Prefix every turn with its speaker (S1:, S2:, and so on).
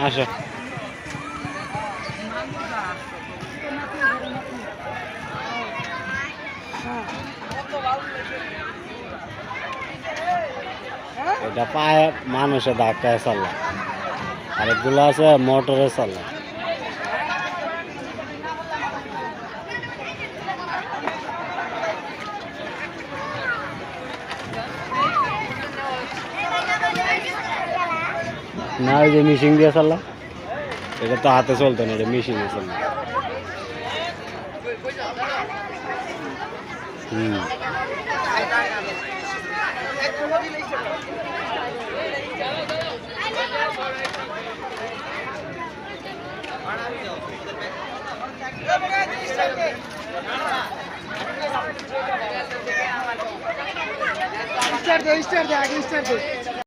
S1: আসো এটা পায়ে মানুষে ধাক্কায় চাল্লা আর এগুলো আছে মোটরে চাল্লা না ওই যে মিশিং দিয়ে চাল্লা এটা তো হাতে চলতো না এটা মিশিং দিয়ে চাল্লা হুম।
S2: স্টার দে স্টার দে আগে স্টার দে